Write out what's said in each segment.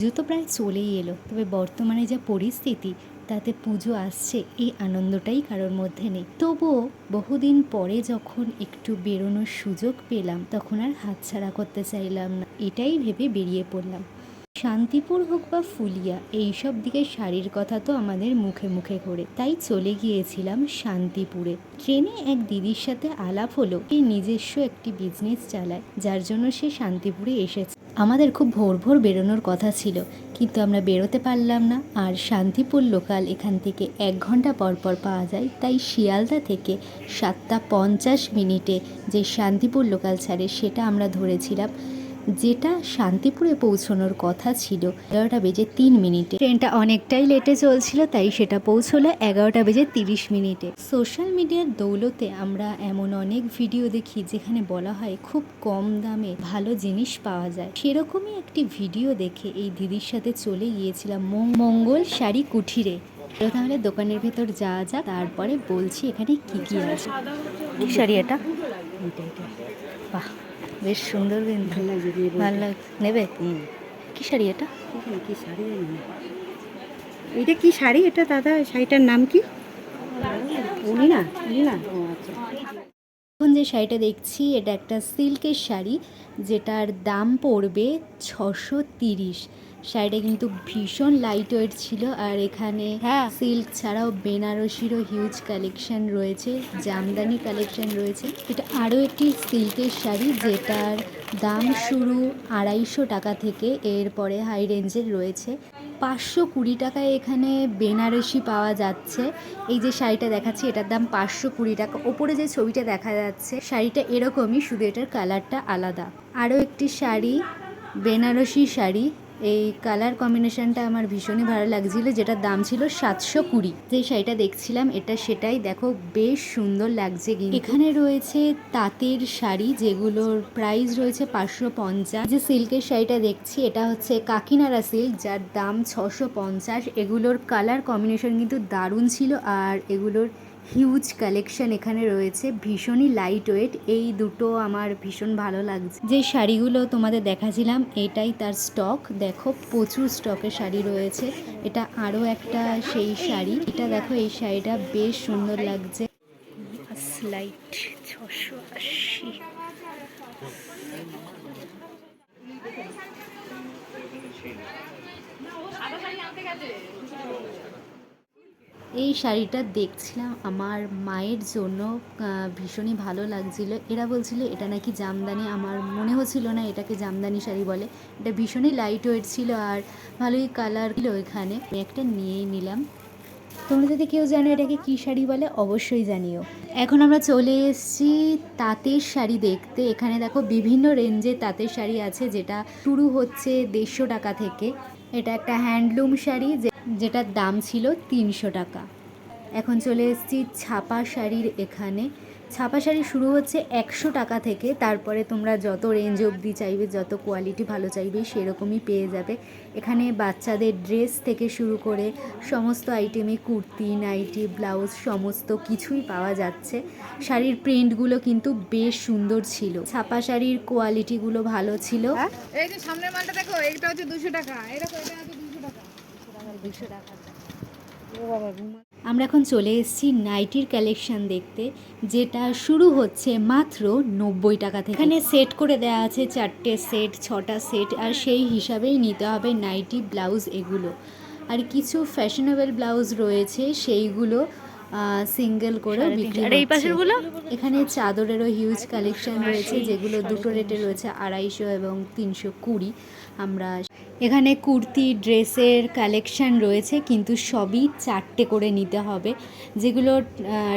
পুজো তো প্রায় চলেই এলো। তবে বর্তমানে যা পরিস্থিতি, তাতে পুজো আসছে এই আনন্দটাই কারোর মধ্যে নেই। তবুও বহুদিন পরে যখন একটু বেরোনোর সুযোগ পেলাম, তখন আর হাতছাড়া করতে চাইলাম না। এটাই ভেবে বেরিয়ে পড়লাম। শান্তিপুর হোক বা ফুলিয়া, এইসব দিকে শাড়ির কথা তো আমাদের মুখে মুখে করে তাই চলে গিয়েছিলাম শান্তিপুরে। ট্রেনে এক দিদির সাথে আলাপ হলো। এই নিজস্ব একটি বিজনেস চালায়, যার জন্য সে শান্তিপুরে এসেছে। আমাদের খুব ভোর ভোর বেরোনোর কথা ছিল, কিন্তু আমরা বেরোতে পারলাম না। আর শান্তিপুর লোকাল এখান থেকে এক ঘণ্টা পর পর পাওয়া যায়, তাই শিয়ালদা থেকে সাতটা পঞ্চাশ মিনিটে যে শান্তিপুর লোকাল ছাড়ে, সেটা আমরা ধরেছিলাম। যেটা শান্তিপুরে পৌঁছানোর কথা ছিল এগারোটা বেজে তিন মিনিটে। ট্রেনটা অনেকটাই লেটে চলছিল তাই সেটা পৌঁছলো এগারোটা বেজে তিরিশ মিনিটে। সোশ্যাল মিডিয়ার দৌলতে আমরা এমন অনেক ভিডিও দেখি যেখানে বলা হয় খুব কম দামে ভালো জিনিস পাওয়া যায়। সেরকমই একটি ভিডিও দেখে এই দিদির সাথে চলে গিয়েছিলাম মঙ্গল শাড়ি কুঠিরে। তাহলে দোকানের ভেতর যাওয়া যাক তারপরে বলছি এখানে কি কি আছে। শাড়ি এটা? বাহ। বেশ সুন্দর কিন্তু। ভালো লাগছে নেবে? কি শাড়ি এটা? কি শাড়ি এটা কি শাড়ি? এটা দাদা শাড়িটার নাম কি? উনি না উনি না ও আচ্ছা। এখন যে শাড়িটা দেখছি এটা একটা সিল্কের শাড়ি যেটার দাম পড়বে ছশো তিরিশ। শাড়িটা কিন্তু ভীষণ লাইট ওয়েট ছিল আর এখানে হ্যাঁ। সিল্ক ছাড়াও বেনারসিরও হিউজ কালেকশন রয়েছে জামদানি কালেকশন রয়েছে। এটা আরও একটি সিল্কের শাড়ি যেটার দাম শুরু আড়াইশো টাকা থেকে এরপরে হাই রেঞ্জের রয়েছে। পাঁচশো কুড়ি টাকায় এখানে বেনারসি পাওয়া যাচ্ছে। এই যে শাড়িটা দেখাচ্ছি এটার দাম পাঁচশো কুড়ি টাকা। ওপরে যে ছবিটা দেখা যাচ্ছে শাড়িটা এরকমই শুধু এটার কালারটা আলাদা। আরও একটি শাড়ি বেনারসি শাড়ি এই কালার কম্বিনেশনটা আমার ভীষণই ভালো লাগছিল, যেটার দাম ছিল সাতশো কুড়ি। যে শাড়িটা দেখছিলাম, এটা সেটাই দেখো বেশ সুন্দর লাগছে এখানে রয়েছে তাঁতের শাড়ি, যেগুলোর প্রাইস রয়েছে পাঁচশো পঞ্চাশ। যে সিল্কের শাড়িটা দেখছি, এটা হচ্ছে কাকিনাড়া সিল্ক যার দাম ছশো পঞ্চাশ। এগুলোর কালার কম্বিনেশন কিন্তু দারুণ ছিল, আর এগুলোর হিউজ কালেকশন এখানে রয়েছে ভীষণই লাইট ওয়েট এই দুটো আমার ভীষণ ভালো লাগছে। যে শাড়িগুলো তোমাদের দেখাছিলাম এটাই তার স্টক দেখো প্রচুর স্টকের শাড়ি রয়েছে। এটা আরও একটা সেই শাড়ি। এটা দেখো এই শাড়িটা বেশ সুন্দর লাগছে। লাইট ছশো আশি। এই শাড়িটা দেখছিলাম, আমার মায়ের জন্য ভীষণই ভালো লাগছিল। এরা বলছিল, এটা নাকি জামদানি। আমার মনে হচ্ছিল না এটাকে জামদানি শাড়ি বলে। এটা ভীষণই লাইট ওয়েট ছিল আর ভালোই কালার ছিল এখানে একটা নিয়েই নিলাম। তোমরা যদি কেউ জানো এটাকে কী শাড়ি বলে, অবশ্যই জানিও। এখন আমরা চলে এসেছি তাঁতের শাড়ি দেখতে। এখানে দেখো বিভিন্ন রেঞ্জে তাঁতের শাড়ি আছে, যেটা শুরু হচ্ছে দেড়শো টাকা থেকে। এটা একটা হ্যান্ডলুম শাড়ি যেটার দাম ছিল তিনশো টাকা। এখন চলে এসেছি ছাপা শাড়ির এখানে। ছাপা শাড়ি শুরু হচ্ছে একশো টাকা থেকে। তারপরে তোমরা যত রেঞ্জ অবধি চাইবে, যত কোয়ালিটি ভালো চাইবে, সেরকমই পেয়ে যাবে। এখানে বাচ্চাদের ড্রেস থেকে শুরু করে সমস্ত আইটেমে কুর্তি নাইটি ব্লাউজ সমস্ত কিছুই পাওয়া যাচ্ছে। শাড়ির প্রিন্টগুলো কিন্তু বেশ সুন্দর ছিল। ছাপা শাড়ির কোয়ালিটিগুলো ভালো ছিল। এই যে সামনের মালটা দেখো, এইটা হচ্ছে দুশো টাকা। হচ্ছে দুশো টাকা ও বাবা রুমাল আমরা এখন চলে এসেছি নাইটির কালেকশন দেখতে যেটা শুরু হচ্ছে মাত্র নব্বই টাকা থেকে। এখানে সেট করে দেওয়া আছে চারটে সেট ছটা সেট আর সেই হিসাবেই নিতে হবে নাইটি ব্লাউজ এগুলো। আর কিছু ফ্যাশনেবল ব্লাউজ রয়েছে সেইগুলো সিঙ্গেল করে বিক্রি আর এই পাশেরগুলো? এখানে চাদরেরও হিউজ কালেকশন রয়েছে যেগুলো দুটো রেটে রয়েছে আড়াইশো এবং তিনশো কুড়ি। আমরা এখানে কুর্তি, ড্রেসের কালেকশান রয়েছে, কিন্তু সবই চারটে করে নিতে হবে। যেগুলো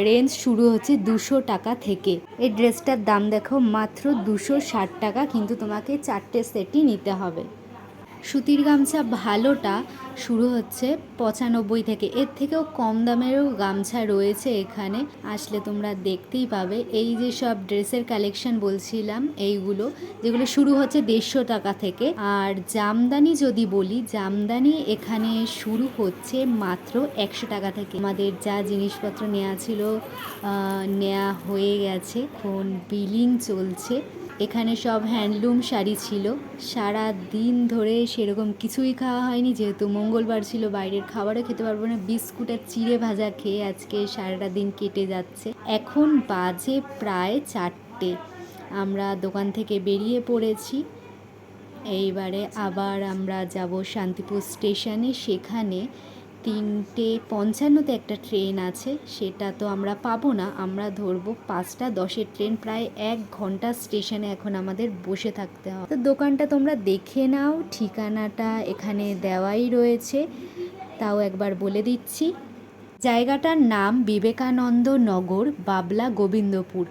রেঞ্জ শুরু হচ্ছে দুশো টাকা থেকে। এই ড্রেসটার দাম দেখো মাত্র দুশো ষাট টাকা, কিন্তু তোমাকে চারটে সেটই নিতে হবে। সুতির গামছা ভালোটা শুরু হচ্ছে পঁচানব্বই থেকে। এর থেকেও কম দামেরও গামছা রয়েছে এখানে। আসলে তোমরা দেখতেই পাবে। এই যে সব ড্রেসের কালেকশন বলছিলাম, এইগুলো, যেগুলো শুরু হচ্ছে দেড়শো টাকা থেকে। আর জামদানি যদি বলি, জামদানি এখানে শুরু হচ্ছে মাত্র একশো টাকা থেকে। আমাদের যা জিনিসপত্র নেওয়া ছিল নেওয়া হয়ে গেছে। এখন বিলিং চলছে। এখানে সব হ্যান্ডলুম শাড়ি ছিল। সারা দিন ধরে সেরকম কিছুই খাওয়া হয়নি, যেহেতু মঙ্গলবার ছিল, বাইরের খাবারও খেতে পারব না। বিস্কুট আর চিড়ে ভাজা খেয়ে আজকে সারাটা দিন কেটে যাচ্ছে। এখন বাজে প্রায় চারটে। আমরা দোকান থেকে বেরিয়ে পড়েছি। এইবারে আবার আমরা যাব শান্তিপুর স্টেশনে। সেখানে তিনটে পঞ্চান্নতে একটা ট্রেন আছে, সেটা তো আমরা পাবো না। আমরা ধরবো পাঁচটা, দশের ট্রেন প্রায় এক ঘণ্টা স্টেশনে এখন আমাদের বসে থাকতে হবে। তো দোকানটা তোমরা দেখে নাও, ঠিকানাটা এখানে দেওয়াই রয়েছে। তাও একবার বলে দিচ্ছি। জায়গাটার নাম বিবেকানন্দ নগর, বাবলা গোবিন্দপুর।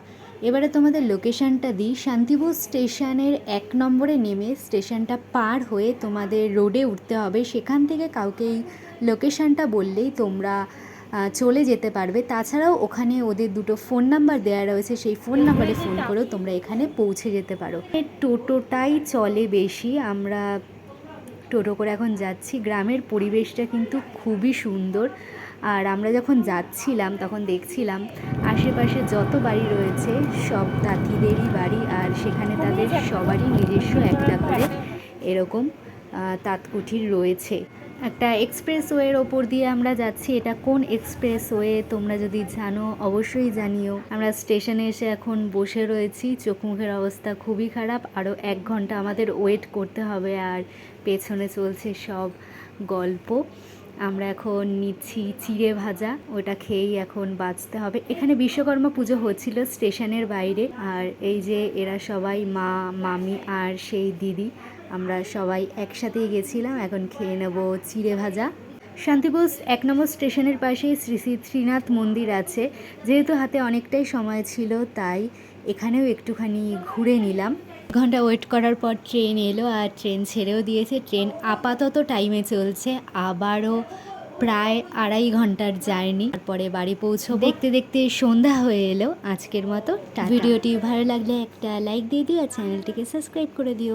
এবারে তোমাদের লোকেশনটা দিই। শান্তিপুর স্টেশনের এক নম্বরে নেমে স্টেশনটা পার হয়ে তোমাদের রোডে উঠতে হবে। সেখান থেকে কাউকে এই লোকেশনটা বললেই তোমরা চলে যেতে পারবে। তাছাড়াও ওখানে ওদের দুটো ফোন নাম্বার দেওয়া রয়েছে, সেই ফোন নাম্বারে ফোন করেও তোমরা এখানে পৌঁছে যেতে পারো। টোটোটাই চলে বেশি, আমরা টোটো করে এখন যাচ্ছি। গ্রামের পরিবেশটা কিন্তু খুবই সুন্দর। আর আমরা যখন যাচ্ছিলাম, তখন দেখছিলাম আশেপাশে যত বাড়ি রয়েছে, সব তাঁতিদেরই বাড়ি, আর সেখানে তাদের সবারই নিজস্ব একটা করে এরকম তাঁতকুঠির রয়েছে। একটা এক্সপ্রেস ওয়ের ওপর দিয়ে আমরা যাচ্ছি। এটা কোন এক্সপ্রেস ওয়ে তোমরা যদি জানো, অবশ্যই জানিও। আমরা স্টেশনে এসে এখন বসে রয়েছি। চোখ মুখের অবস্থা খুবই খারাপ। আরও এক ঘণ্টা আমাদের ওয়েট করতে হবে আর পেছনে চলছে সব গল্প। আমরা এখন নিচ্ছি চিড়ে ভাজা। ওটা খেয়েই এখন বাঁচতে হবে। এখানে বিশ্বকর্মা পুজো হচ্ছিল স্টেশনের বাইরে। আর এই যে এরা সবাই মা, মামি আর সেই দিদি। আমরা সবাই একসাথেই গেছিলাম, এখন খেয়ে নেব চিড়ে ভাজা। শান্তিপুর এক নম্বর স্টেশনের পাশেই শ্রী শ্রী শ্রীনাথ মন্দির আছে। যেহেতু হাতে অনেকটাই সময় ছিল, তাই এখানেও একটুখানি ঘুরে নিলাম। ঘণ্টা ওয়েট করার পর ট্রেন এলো আর ট্রেন ছেড়েও দিয়েছে। ট্রেন আপাতত টাইমে চলছে, আবারও প্রায় আড়াই ঘণ্টার জার্নি। তারপরে বাড়ি পৌঁছো দেখতে দেখতে সন্ধ্যা হয়ে এলো আজকের মতো। ভিডিওটি ভালো লাগলে একটা লাইক দিয়ে দিও আর চ্যানেলটিকে সাবস্ক্রাইব করে দিও।